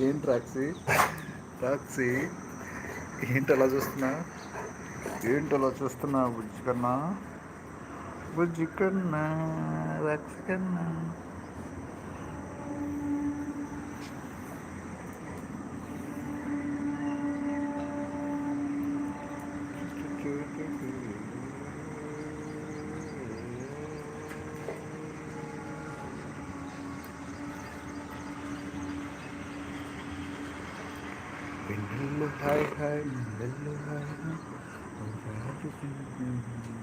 ఏంటి Roxy Roxy ఏంటి అలా చూస్తున్నా? ఏంటి అలా చూస్తున్నా బుజ్జి కన్నా? బుజ్జి కన్నా రాక్సీ కన్నా? hi hi hello hi I'm happy to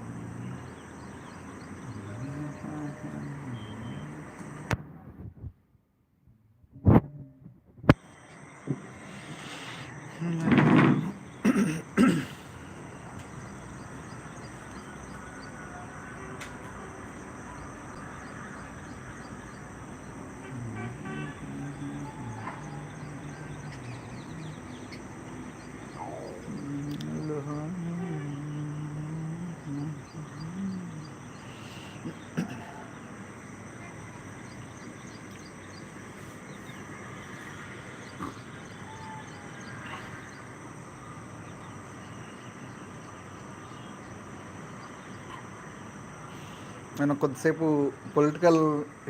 నేను కొద్దిసేపు పొలిటికల్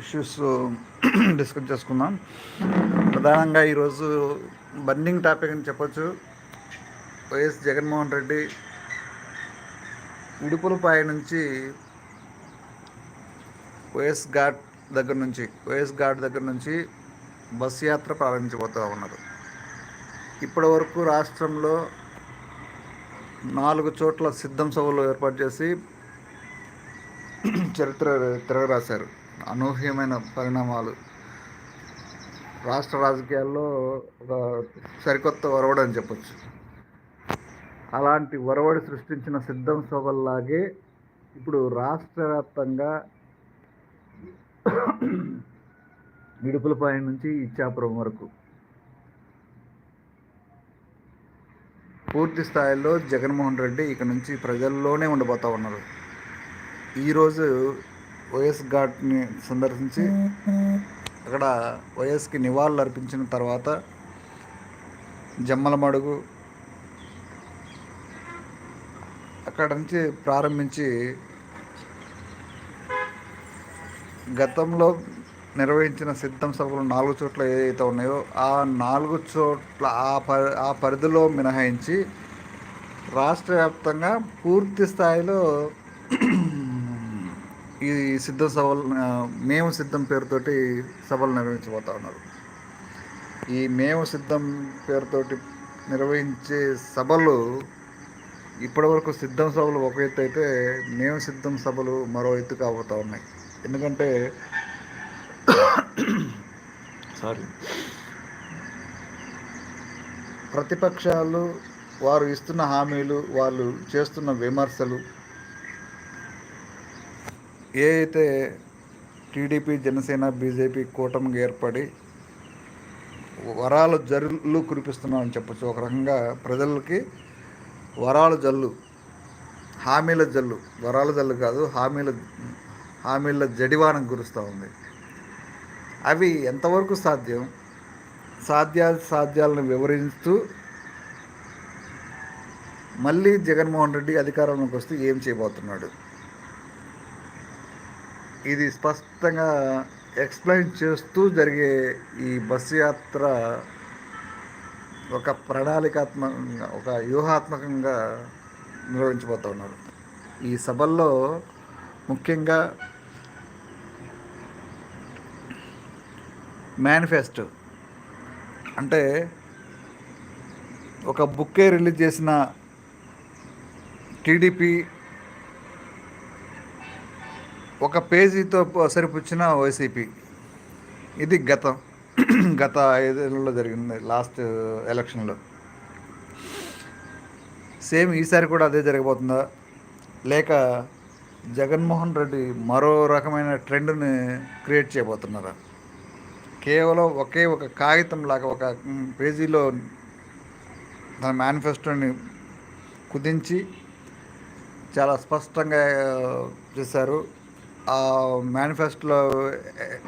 ఇష్యూస్ డిస్కస్ చేసుకుందాం. ప్రధానంగా ఈరోజు బర్నింగ్ టాపిక్ అని చెప్పొచ్చు. వైఎస్ జగన్మోహన్ రెడ్డి ఇడుపులపాయ నుంచి వైఎస్ ఘాట్ దగ్గర నుంచి వైఎస్ ఘాట్ దగ్గర నుంచి బస్ యాత్ర ప్రారంభించబోతూ ఉన్నారు. ఇప్పటి వరకు రాష్ట్రంలో నాలుగు చోట్ల సిద్ధం సభలు ఏర్పాటు చేసి చరిత్ర తిరగరాశారు. అనూహ్యమైన పరిణామాలు. రాష్ట్ర రాజకీయాల్లో ఒక సరికొత్త వరవడు అని చెప్పొచ్చు. అలాంటి ఒరవడి సృష్టించిన సిద్ధం సభల్లాగే ఇప్పుడు రాష్ట్ర వ్యాప్తంగా ఇడుపులపాయ నుంచి ఇచ్చాపురం వరకు. పూర్తి స్థాయిలో జగన్మోహన్ రెడ్డి ఇక నుంచి ప్రజల్లోనే ఉండిపోతూ ఉన్నారు. ఈరోజు వైఎస్ ఘాట్ని సందర్శించి అక్కడ వైఎస్కి నివాళులు అర్పించిన తర్వాత జమ్మలమడుగు అక్కడ నుంచి ప్రారంభించి గతంలో నిర్వహించిన సిద్ధం సభలు నాలుగు చోట్ల ఏదైతే ఉన్నాయో ఆ నాలుగు చోట్ల ఆ పరి ఆ పరిధిలో మినహాయించి రాష్ట్ర వ్యాప్తంగా పూర్తి స్థాయిలో ఈ సిద్ధ సభలు మేము సిద్ధం పేరుతోటి సభలు నిర్వహించబోతా ఉన్నారు. ఈ మేము సిద్ధం పేరుతోటి నిర్వహించే సభలు ఇప్పటివరకు సిద్ధం సభలు ఒక ఎత్తు అయితే మేము సిద్ధం సభలు మరో ఎత్తు కాబోతూ ఉన్నాయి. ఎందుకంటే సారీ. ప్రతిపక్షాలు వారు ఇస్తున్న హామీలు వాళ్ళు చేస్తున్న విమర్శలు ఏ అయితే టీడీపీ జనసేన బీజేపీ కూటమికి ఏర్పడి వరాల జల్లు కురిపిస్తున్నామని చెప్పచ్చు. ఒక రకంగా ప్రజలకి వరాల జల్లు హామీల జల్లు వరాల జల్లు కాదు హామీల హామీల జడివానం కురుస్తూ ఉంది. అవి ఎంతవరకు సాధ్యం? సాధ్యా సాధ్యాలను వివరిస్తూ మళ్ళీ జగన్మోహన్ రెడ్డి అధికారంలోకి వస్తే ఏం చేయబోతున్నాడు? ఇది స్పష్టంగా ఎక్స్ప్లెయిన్ చేస్తూ జరిగే ఈ బస్సు యాత్ర ఒక ప్రణాళికాత్మకంగా ఒక వ్యూహాత్మకంగా నిర్వహించబోతూ ఉన్నారు. ఈ సభల్లో ముఖ్యంగా మేనిఫెస్టో అంటే ఒక బుక్కే రిలీజ్ చేసిన టీడీపీ ఒక పేజీతో సరిపుచ్చిన వైసీపీ ఇది గతం. గత ఐదేళ్ళలో జరిగింది లాస్ట్ ఎలక్షన్లో. సేమ్ ఈసారి కూడా అదే జరగబోతుందా? లేక జగన్మోహన్ రెడ్డి మరో రకమైన ట్రెండ్ని క్రియేట్ చేయబోతున్నారా? కేవలం ఒకే ఒక కాగితం లాగా ఒక పేజీలో తన మేనిఫెస్టోని కుదించి చాలా స్పష్టంగా చేశారు. ఆ మేనిఫెస్టోలో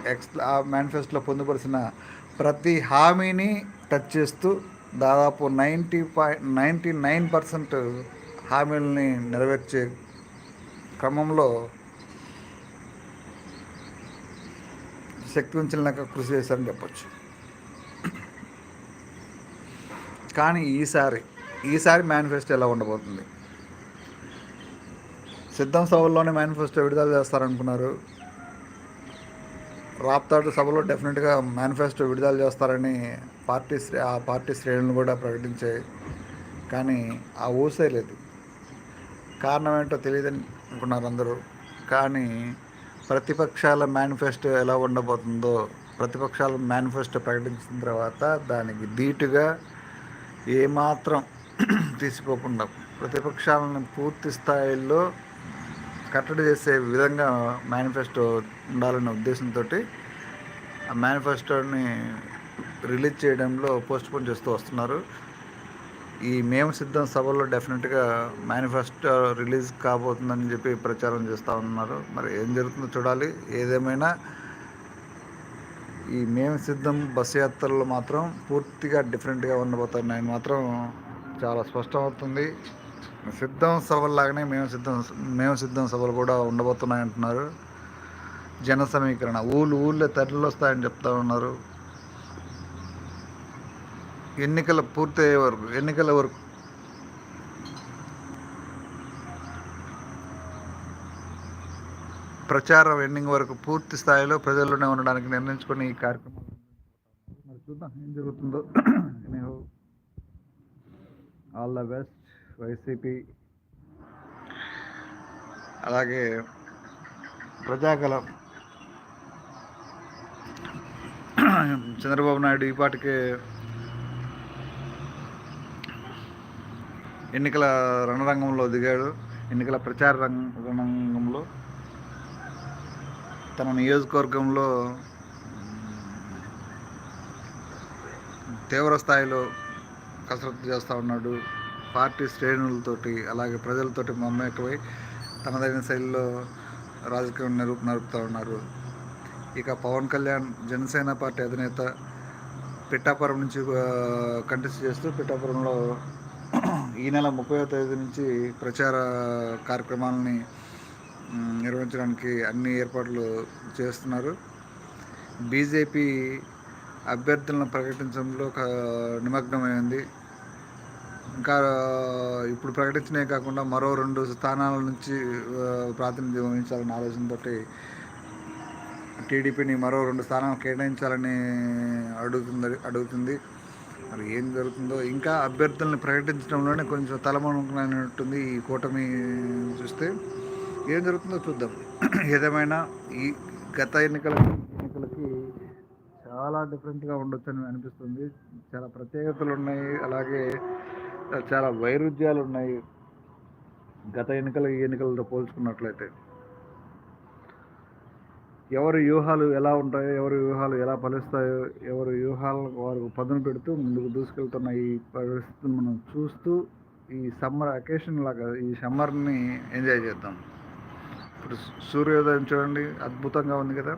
ఎక్స్ ఆ మేనిఫెస్టోలో పొందుపరిచిన ప్రతి హామీని టచ్ చేస్తూ దాదాపు ninety point ninety nine percent హామీలని నెరవేర్చే క్రమంలో శక్తి ఉంచలేక కృషి చేశారని చెప్పచ్చు. కానీ ఈసారి ఈసారి మేనిఫెస్టో ఎలా ఉండబోతుంది? సిద్ధం సభల్లోనే మేనిఫెస్టో విడుదల చేస్తారనుకున్నారు. రాప్తాడు సభలో డెఫినెట్గా మేనిఫెస్టో విడుదల చేస్తారని పార్టీ శ్రే ఆ పార్టీ శ్రేణులు కూడా ప్రకటించాయి. కానీ ఆ ఊసే లేదు. కారణం ఏంటో తెలియదని అనుకున్నారు అందరూ. కానీ ప్రతిపక్షాల మేనిఫెస్టో ఎలా ఉండబోతుందో ప్రతిపక్షాల మేనిఫెస్టో ప్రకటించిన తర్వాత దానికి ధీటుగా ఏమాత్రం తీసుకోకుండా ప్రతిపక్షాలను పూర్తి స్థాయిలో కట్టడి చేసే విధంగా మేనిఫెస్టో ఉండాలనే ఉద్దేశంతో ఆ మేనిఫెస్టోని రిలీజ్ చేయడంలో పోస్ట్ పోన్ చేస్తూ వస్తున్నారు. ఈ మేము సిద్ధం సభలో డెఫినెట్గా మేనిఫెస్టో రిలీజ్ కాబోతుందని చెప్పి ప్రచారం చేస్తూ ఉన్నారు. మరి ఏం జరుగుతుందో చూడాలి. ఏదేమైనా ఈ మేము సిద్ధం బస్సు యాత్రలు మాత్రం పూర్తిగా డిఫరెంట్గా ఉండబోతున్నాయి మాత్రం చాలా స్పష్టమవుతుంది. సిద్ధం సభల్లాగానే మేము సిద్ధం మేము సిద్ధం సభలు కూడా ఉండబోతున్నాయి అంటున్నారు. జన సమీకరణ ఊళ్ళు ఊళ్ళో తరలి వస్తాయని చెప్తా ఉన్నారు. ఎన్నికల పూర్తయ్యే వరకు ఎన్నికల వరకు. ప్రచారం ఎండింగ్ వరకు పూర్తి స్థాయిలో ప్రజల్లోనే ఉండడానికి నిర్ణయించుకుని ఈ కార్యక్రమం మరి చూద్దాం ఏం జరుగుతుందో. ఆల్ ద బెస్ట్ వైసీపీ అలాగే ప్రజాకలం చంద్రబాబు నాయుడు ఈ పాటికే ఎన్నికల రణరంగంలో దిగాడు. ఎన్నికల ప్రచార రంగ రణరంగంలో తన నియోజకవర్గంలో తీవ్ర స్థాయిలో కసరత్తు చేస్తూ ఉన్నాడు. పార్టీ శ్రేణులతోటి అలాగే ప్రజలతోటి మమేకమై తనదైన శైలిలో రాజకీయం నిరూప నడుపుతూ ఉన్నారు. ఇక పవన్ కళ్యాణ్ జనసేన పార్టీ అధినేత పిఠాపురం నుంచి కంటెస్ట్ చేస్తూ పిఠాపురంలో ఈ నెల ముప్పై తేదీ నుంచి ప్రచార కార్యక్రమాలని నిర్వహించడానికి అన్ని ఏర్పాట్లు చేస్తున్నారు. బీజేపీ అభ్యర్థులను ప్రకటించడంలో నిమగ్నమైంది. ఇంకా ఇప్పుడు ప్రకటించినవి కాకుండా మరో రెండు స్థానాల నుంచి ప్రాతినిధ్యం వహించాలనే ఆలోచనతో టీడీపీని మరో రెండు స్థానాలు కేటాయించాలని అడుగుతుంది అడుగుతుంది. మరి ఏం జరుగుతుందో ఇంకా అభ్యర్థులను ప్రకటించడంలోనే కొంచెం తలమనుకున్నట్టుంది ఈ కూటమి చూస్తే. ఏం జరుగుతుందో చూద్దాం. ఏదేమైనా ఈ గత ఎన్నికల ఎన్నికలకి చాలా డిఫరెంట్గా ఉండొచ్చని అనిపిస్తుంది. చాలా ప్రత్యేకతలు ఉన్నాయి. అలాగే చాలా వైరుధ్యాలు ఉన్నాయి. గత ఎన్నికల ఈ ఎన్నికలతో పోల్చుకున్నట్లయితే. ఎవరి వ్యూహాలు ఎలా ఉంటాయో ఎవరి వ్యూహాలు ఎలా ఫలిస్తాయో ఎవరి వ్యూహాలను వారు పదును పెడుతూ ముందుకు దూసుకెళ్తున్న ఈ పరిస్థితిని మనం చూస్తూ ఈ సమ్మర్ అకేషన్ లాగా ఈ సమ్మర్ని ఎంజాయ్ చేద్దాం. ఇప్పుడు సూర్యోదయం చూడండి అద్భుతంగా ఉంది కదా.